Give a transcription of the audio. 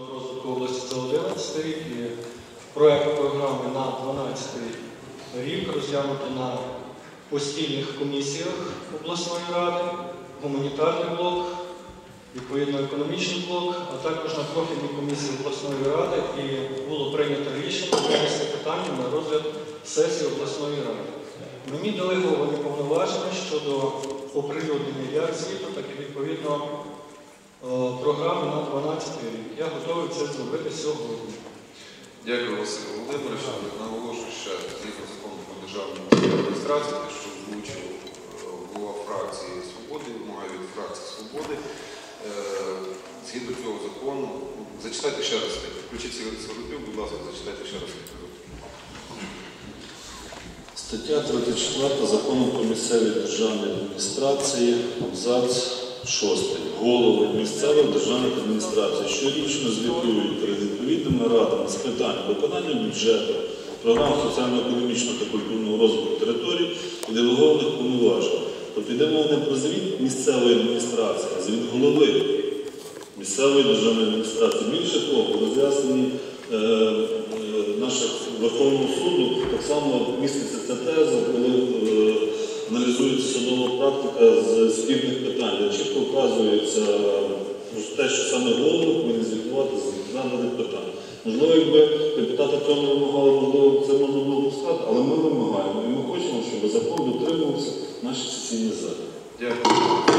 розвитку області за 11 рік і проект програми на 12 рік розглянути на постійних комісіях обласної ради, гуманітарний блок, відповідно економічний блок, а також на профільній комісії обласної ради і було прийнято рішення винести питання на розгляд сесії обласної ради. Мені делеговані повноваження щодо оприлюднення як звіту, так і відповідно програми на 12 рік. Я готовий це зробити сьогодні. Дякую, Василь Володимирович. Наголошую ще згідно закону про державну адміністрацію, що озвучив е, голова фракції Свободи, вимагає від фракції Свободи. Е, Згідно цього закону, зачитайте ще раз, включіть світовий, будь ласка, зачитайте ще раз. Стаття 34 Закону про місцеві державні адміністрації, абзац 6. Голови місцевих державних адміністрацій щорічно звітують перед відповідними радами з питань виконання бюджету, програм соціально-економічного та культурного розвитку територій і делегованих повноважень. Тобто йде мова не про звіт місцевої адміністрації, а звіт голови місцевої державної адміністрації. Більше того, в роз'ясненні е, е, наших Верховного суду так само міститься практика з спірних питань, де чітко вказується е, те, що саме голову повинен звітувати з даних питань. Можливо, якби депутати цього не вимагали, можливо, це можна було б сказати, але ми вимагаємо і ми хочемо, щоб закон дотримувався в нашій сесійній залі. Дякую.